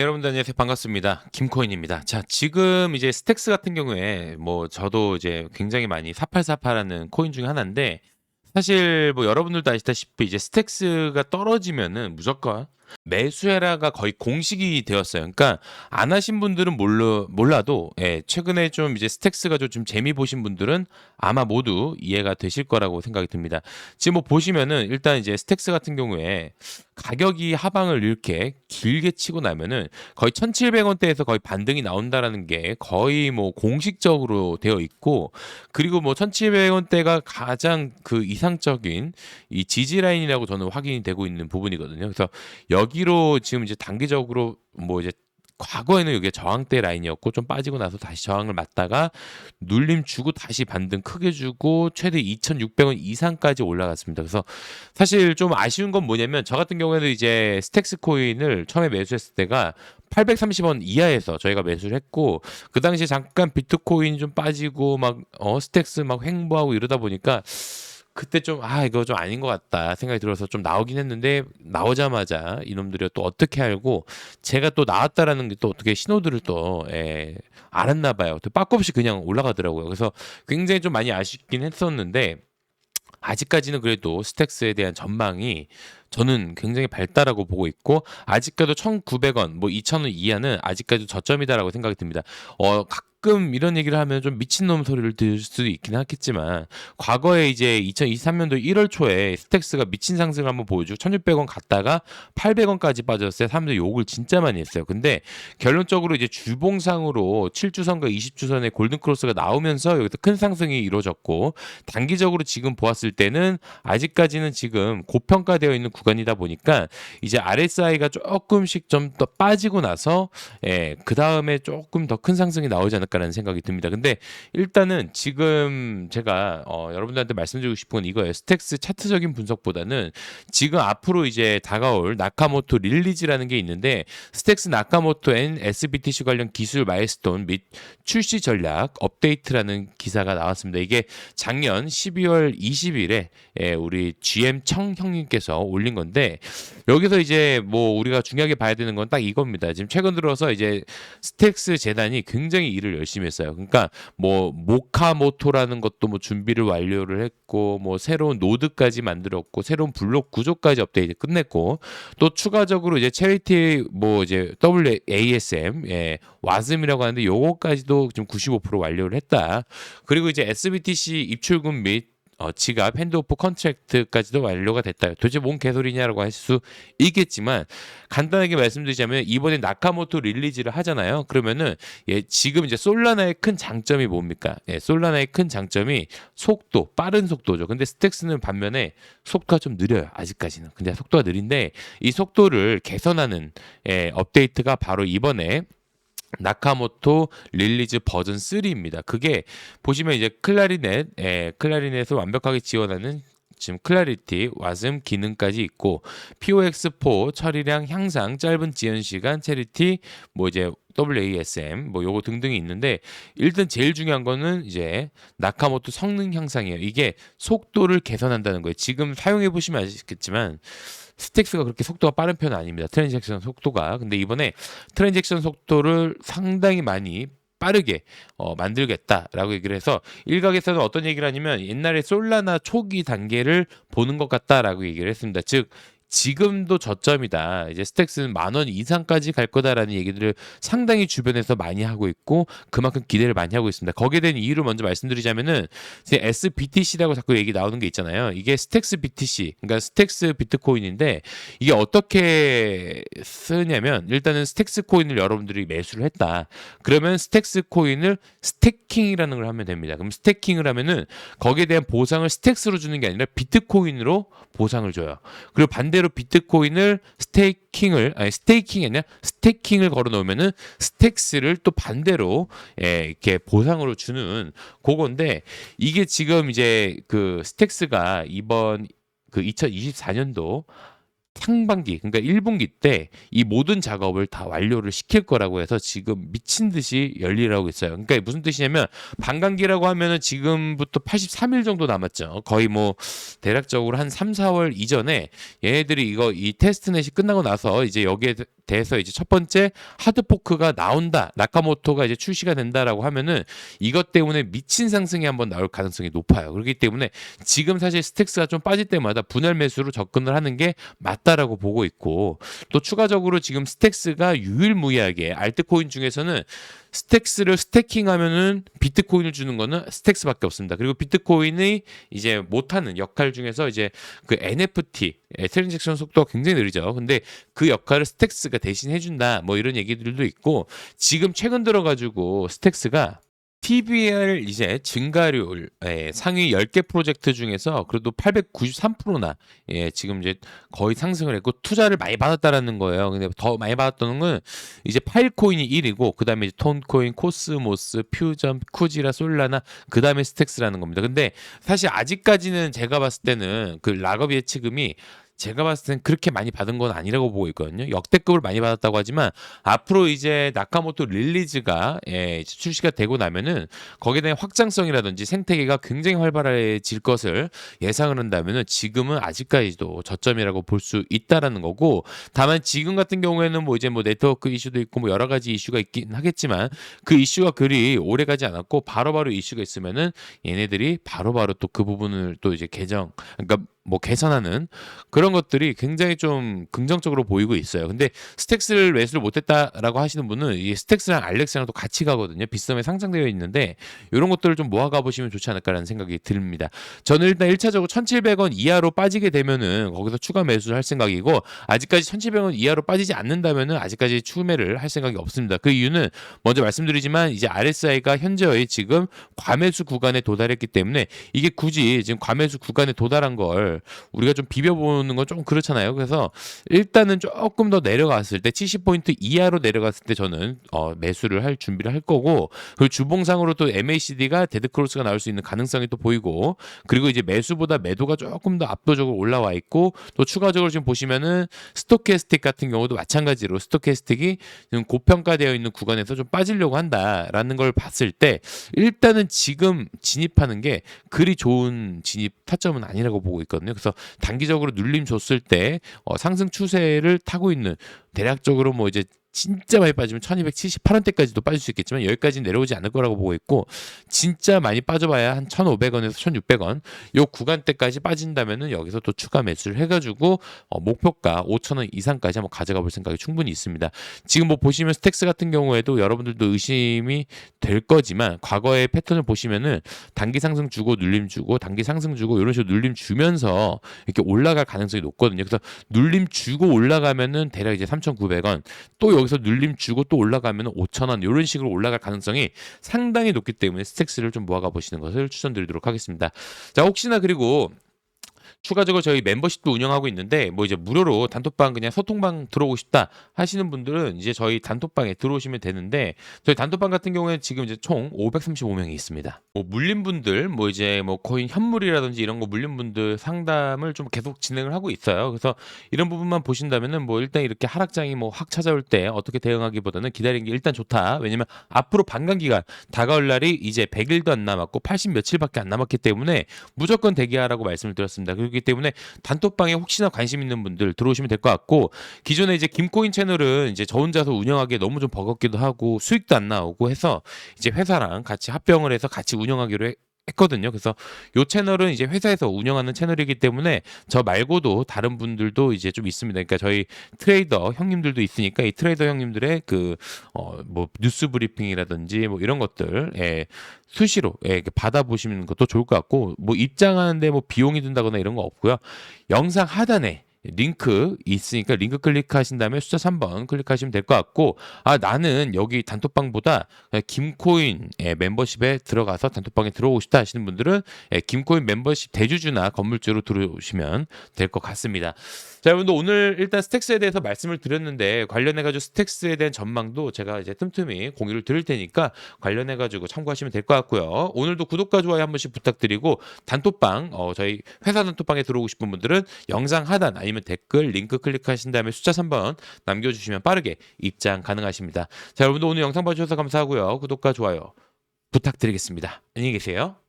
여러분들 안녕하세요. 반갑습니다. 김코인입니다. 자 지금 이제 스택스 같은 경우에 뭐 저도 이제 굉장히 많이 4848하는 코인 중에 하나인데 사실 뭐 여러분들도 아시다시피 이제 스택스가 떨어지면은 무조건 매수해라가 거의 공식이 되었어요. 그러니까 안 하신 분들은 몰라, 몰라도 예, 최근에 좀 이제 스택스가 좀, 좀 재미 보신 분들은 아마 모두 이해가 되실 거라고 생각이 듭니다. 지금 뭐 보시면은 일단 이제 스택스 같은 경우에 가격이 하방을 이렇게 길게 치고 나면은 거의 1,700원대에서 거의 반등이 나온다라는 게 거의 뭐 공식적으로 되어 있고 그리고 뭐 1,700원대가 가장 그 이상적인 이 지지 라인이라고 저는 확인이 되고 있는 부분이거든요. 그래서 여기로 지금 이제 단기적으로 뭐 이제 과거에는 이게 저항대 라인이었고 좀 빠지고 나서 다시 저항을 맞다가 눌림 주고 다시 반등 크게 주고 최대 2,600원 이상까지 올라갔습니다. 그래서 사실 좀 아쉬운 건 뭐냐면 저 같은 경우에는 이제 스택스 코인을 처음에 매수했을 때가 830원 이하에서 저희가 매수를 했고 그 당시에 잠깐 비트코인 좀 빠지고 막 어 스택스 막 횡보하고 이러다 보니까 그때 좀 아 이거 좀 아닌 것 같다 생각이 들어서 좀 나오긴 했는데 나오자마자 이놈들이 또 어떻게 알고 제가 또 나왔다라는 게 또 어떻게 신호들을 또 예, 알았나 봐요. 또 빠꼼없이 그냥 올라가더라고요. 그래서 굉장히 좀 많이 아쉽긴 했었는데 아직까지는 그래도 스택스에 대한 전망이 저는 굉장히 밝다라고 보고 있고 아직까지도 1,900원, 뭐 2,000원 이하는 아직까지도 저점이다라고 생각이 듭니다. 어 가끔 이런 얘기를 하면 좀 미친놈 소리를 들을 수도 있긴 하겠지만 과거에 이제 2023년도 1월 초에 스택스가 미친 상승을 한번 보여주고 1,600원 갔다가 800원까지 빠졌어요. 사람들이 욕을 진짜 많이 했어요. 근데 결론적으로 이제 주봉상으로 7주선과 20주선의 골든 크로스가 나오면서 여기서 큰 상승이 이루어졌고 단기적으로 지금 보았을 때는 아직까지는 지금 고평가되어 있는 구간이다 보니까 이제 RSI가 조금씩 좀 더 빠지고 나서 예, 그 다음에 조금 더 큰 상승이 나오지 않을까 라는 생각이 듭니다. 근데 일단은 지금 제가 어, 여러분들한테 말씀드리고 싶은 건 이거예요. 스택스 차트적인 분석보다는 지금 앞으로 이제 다가올 나카모토 릴리즈라는 게 있는데 스택스 나카모토 앤 SBTC 관련 기술 마일스톤 및 출시 전략 업데이트라는 기사가 나왔습니다. 이게 작년 12월 20일에 예, 우리 GM 청 형님께서 올린 건데 여기서 이제 뭐 우리가 중요하게 봐야 되는 건 딱 이겁니다. 지금 최근 들어서 이제 스택스 재단이 굉장히 일을 열심히 했어요. 그러니까 뭐 모카모토라는 것도 뭐 준비를 완료를 했고 뭐 새로운 노드까지 만들었고 새로운 블록 구조까지 업데이트 끝냈고 또 추가적으로 이제 체리티 뭐 이제 WASM 예, 와즘이라고 하는데 요거까지도 지금 95% 완료를 했다. 그리고 이제 SBTC 입출금 및 어, 지갑, 핸드오프 컨트랙트까지도 완료가 됐다. 도대체 뭔 개소리냐라고 할 수 있겠지만 간단하게 말씀드리자면 이번에 나카모토 릴리즈를 하잖아요. 그러면은 예, 지금 이제 솔라나의 큰 장점이 뭡니까? 예, 솔라나의 큰 장점이 속도, 빠른 속도죠. 근데 스택스는 반면에 속도가 좀 느려요. 아직까지는. 근데 속도가 느린데 이 속도를 개선하는 예, 업데이트가 바로 이번에 나카모토 릴리즈 버전 3입니다. 그게 보시면 이제 클라리넷, 예, 클라리넷을 완벽하게 지원하는 지금 클라리티, 와즘 기능까지 있고 POX4 처리량 향상, 짧은 지연 시간, 체리티, 뭐 이제 WASM 뭐 요거 등등이 있는데 일단 제일 중요한 거는 이제 나카모토 성능 향상이에요. 이게 속도를 개선한다는 거예요. 지금 사용해 보시면 아시겠지만 스택스가 그렇게 속도가 빠른 편은 아닙니다. 트랜잭션 속도가. 근데 이번에 트랜잭션 속도를 상당히 많이 빠르게 어, 만들겠다라고 얘기를 해서 일각에서는 어떤 얘기를 하냐면 옛날에 솔라나 초기 단계를 보는 것 같다라고 얘기를 했습니다. 즉 지금도 저점이다. 이제 스택스는 만 원 이상까지 갈 거다라는 얘기들을 상당히 주변에서 많이 하고 있고 그만큼 기대를 많이 하고 있습니다. 거기에 대한 이유를 먼저 말씀드리자면은 SBTC라고 자꾸 얘기 나오는 게 있잖아요. 이게 스택스 BTC, 그러니까 스택스 비트코인인데 이게 어떻게 쓰냐면 일단은 스택스 코인을 여러분들이 매수를 했다. 그러면 스택스 코인을 스태킹이라는 걸 하면 됩니다. 그럼 스태킹을 하면은 거기에 대한 보상을 스택스로 주는 게 아니라 비트코인으로 보상을 줘요. 그리고 반대 로 비트코인을 스테이킹을 아니 스테이킹이 아니라 스테이킹을 걸어 놓으면은 스택스를 또 반대로 예, 이렇게 보상으로 주는 그건데 이게 지금 이제 그 스택스가 이번 그 2024년도 상반기 그러니까 1분기 때 이 모든 작업을 다 완료를 시킬 거라고 해서 지금 미친 듯이 열일하고 있어요. 그러니까 무슨 뜻이냐면 반감기라고 하면은 지금부터 83일 정도 남았죠. 거의 뭐 대략적으로 한 3, 4월 이전에 얘네들이 이거 이 테스트넷이 끝나고 나서 이제 여기에 돼서 이제 첫 번째 하드포크가 나온다. 나카모토가 이제 출시가 된다라고 하면은 이것 때문에 미친 상승이 한번 나올 가능성이 높아요. 그렇기 때문에 지금 사실 스택스가 좀 빠질 때마다 분할 매수로 접근을 하는 게 맞 다라고 보고 있고 또 추가적으로 지금 스택스가 유일무이하게 알트코인 중에서는 스택스를 스태킹하면은 비트코인을 주는 거는 스택스밖에 없습니다. 그리고 비트코인이 이제 못하는 역할 중에서 이제 그 NFT 예, 트랜잭션 속도가 굉장히 느리죠. 근데 그 역할을 스택스가 대신 해준다. 뭐 이런 얘기들도 있고 지금 최근 들어가지고 스택스가 TBR 이제 증가율 예, 상위 10개 프로젝트 중에서 그래도 893%나 예, 지금 이제 거의 상승을 했고 투자를 많이 받았다라는 거예요. 근데 더 많이 받았다는 건 이제 파일코인이 1위고 그다음에 이제 톤코인, 코스모스, 퓨전, 쿠지라, 솔라나 그다음에 스택스라는 겁니다. 근데 사실 아직까지는 제가 봤을 때는 그 락업 예치금이 제가 봤을 땐 그렇게 많이 받은 건 아니라고 보고 있거든요. 역대급을 많이 받았다고 하지만 앞으로 이제 나카모토 릴리즈가 예, 출시가 되고 나면은 거기에 대한 확장성이라든지 생태계가 굉장히 활발해질 것을 예상을 한다면은 지금은 아직까지도 저점이라고 볼 수 있다라는 거고 다만 지금 같은 경우에는 뭐 이제 뭐 네트워크 이슈도 있고 뭐 여러 가지 이슈가 있긴 하겠지만 그 이슈가 그리 오래 가지 않았고 바로바로 이슈가 있으면은 얘네들이 바로바로 또 그 부분을 또 이제 개정 그러니까 뭐 개선하는 그런 것들이 굉장히 좀 긍정적으로 보이고 있어요. 근데 스택스를 매수를 못했다라고 하시는 분은 이 스택스랑 알렉스랑 또 같이 가거든요. 비썸에 상장되어 있는데 이런 것들을 좀 모아가 보시면 좋지 않을까라는 생각이 듭니다. 저는 일단 1차적으로 1,700원 이하로 빠지게 되면은 거기서 추가 매수를 할 생각이고 아직까지 1,700원 이하로 빠지지 않는다면은 아직까지 추매를 할 생각이 없습니다. 그 이유는 먼저 말씀드리지만 이제 RSI가 현재의 지금 과매수 구간에 도달했기 때문에 이게 굳이 지금 과매수 구간에 도달한 걸 우리가 좀 비벼보는 건 좀 그렇잖아요. 그래서 일단은 조금 더 내려갔을 때 70포인트 이하로 내려갔을 때 저는 어, 매수를 할 준비를 할 거고 그리고 주봉상으로 또 MACD가 데드크로스가 나올 수 있는 가능성이 또 보이고 그리고 이제 매수보다 매도가 조금 더 압도적으로 올라와 있고 또 추가적으로 지금 보시면은 스토캐스틱 같은 경우도 마찬가지로 스토캐스틱이 지금 고평가되어 있는 구간에서 좀 빠지려고 한다라는 걸 봤을 때 일단은 지금 진입하는 게 그리 좋은 진입 타점은 아니라고 보고 있거든요. 그래서 단기적으로 눌림 줬을 때 어, 상승 추세를 타고 있는 대략적으로 뭐 이제 진짜 많이 빠지면 1278원대까지도 빠질 수 있겠지만 여기까지는 내려오지 않을 거라고 보고 있고 진짜 많이 빠져봐야 한 1500원에서 1600원 요 구간대까지 빠진다면은 여기서 또 추가 매수를 해가지고 어, 목표가 5000원 이상까지 한번 가져가 볼 생각이 충분히 있습니다. 지금 뭐 보시면 스택스 같은 경우에도 여러분들도 의심이 될 거지만 과거의 패턴을 보시면은 단기 상승 주고 눌림 주고 단기 상승 주고 이런 식으로 눌림 주면서 이렇게 올라갈 가능성이 높거든요. 그래서 눌림 주고 올라가면은 대략 이제 3,900원 또 여기서 눌림 주고 또 올라가면 5,000원 이런 식으로 올라갈 가능성이 상당히 높기 때문에 스택스를 좀 모아가 보시는 것을 추천드리도록 하겠습니다. 자 혹시나 그리고 추가적으로 저희 멤버십도 운영하고 있는데 뭐 이제 무료로 단톡방 그냥 소통방 들어오고 싶다 하시는 분들은 이제 저희 단톡방에 들어오시면 되는데 저희 단톡방 같은 경우에 지금 이제 총 535명이 있습니다. 뭐 물린 분들 뭐 이제 뭐 코인 현물이라든지 이런 거 물린 분들 상담을 좀 계속 진행을 하고 있어요. 그래서 이런 부분만 보신다면은 뭐 일단 이렇게 하락장이 뭐 확 찾아올 때 어떻게 대응하기보다는 기다리는 게 일단 좋다. 왜냐면 앞으로 반감기가 다가올 날이 이제 100일도 안 남았고 80 며칠밖에 안 남았기 때문에 무조건 대기하라고 말씀을 드렸습니다. 그 렇기 때문에 단톡방에 혹시나 관심 있는 분들 들어오시면 될 것 같고 기존에 이제 김코인 채널은 이제 저 혼자서 운영하기에 너무 좀 버겁기도 하고 수익도 안 나오고 해서 이제 회사랑 같이 합병을 해서 같이 운영하기로 해, 했거든요. 그래서 요 채널은 이제 회사에서 운영하는 채널이기 때문에 저 말고도 다른 분들도 이제 좀 있습니다. 그러니까 저희 트레이더 형님들도 있으니까 이 트레이더 형님들의 그 어 뭐 뉴스 브리핑이라든지 뭐 이런 것들 예, 수시로 예, 받아보시는 것도 좋을 것 같고 뭐 입장하는데 뭐 비용이 든다거나 이런 거 없고요. 영상 하단에 링크 있으니까 링크 클릭하신 다음에 숫자 3번 클릭하시면 될 것 같고 아 나는 여기 단톡방보다 김코인 예, 멤버십에 들어가서 단톡방에 들어오고 싶다 하시는 분들은 예, 김코인 멤버십 대주주나 건물주로 들어오시면 될 것 같습니다. 자, 여러분들 오늘 일단 스택스에 대해서 말씀을 드렸는데 관련해 가지고 스택스에 대한 전망도 제가 이제 틈틈이 공유를 드릴 테니까 관련해 가지고 참고하시면 될 것 같고요. 오늘도 구독과 좋아요 한 번씩 부탁드리고 단톡방 어, 저희 회사 단톡방에 들어오고 싶은 분들은 영상 하단 아니 면 댓글 링크 클릭하신 다음에 숫자 3번 남겨주시면 빠르게 입장 가능하십니다. 자, 여러분들 오늘 영상 봐주셔서 감사하고요. 구독과 좋아요 부탁드리겠습니다. 안녕히 계세요.